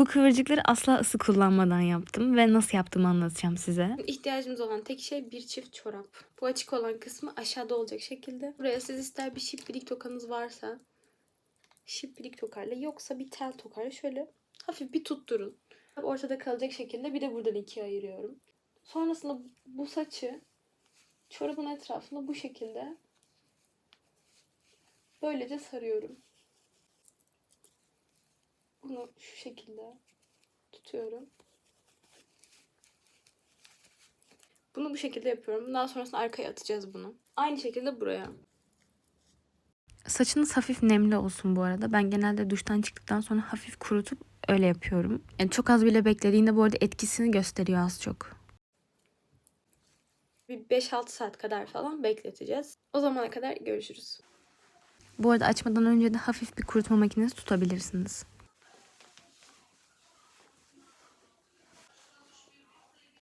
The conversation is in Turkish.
Bu kıvırcıkları asla ısı kullanmadan yaptım ve nasıl yaptığımı anlatacağım size. İhtiyacımız olan tek şey bir çift çorap. Bu açık olan kısmı aşağıda olacak şekilde. Buraya siz ister bir şippilik tokanız varsa şippilik tokarla yoksa bir tel tokarla şöyle hafif bir tutturun. Ortada kalacak şekilde bir de buradan ikiye ayırıyorum. Sonrasında bu saçı çorabın etrafına bu şekilde böylece sarıyorum. Bunu şu şekilde tutuyorum. Bunu bu şekilde yapıyorum. Daha sonrasında arkaya atacağız bunu. Aynı şekilde buraya. Saçınız hafif nemli olsun bu arada. Ben genelde duştan çıktıktan sonra hafif kurutup öyle yapıyorum. Yani çok az bile beklediğinde bu arada etkisini gösteriyor az çok. Bir 5-6 saat kadar falan bekleteceğiz. O zamana kadar görüşürüz. Bu arada açmadan önce de hafif bir kurutma makinesi tutabilirsiniz.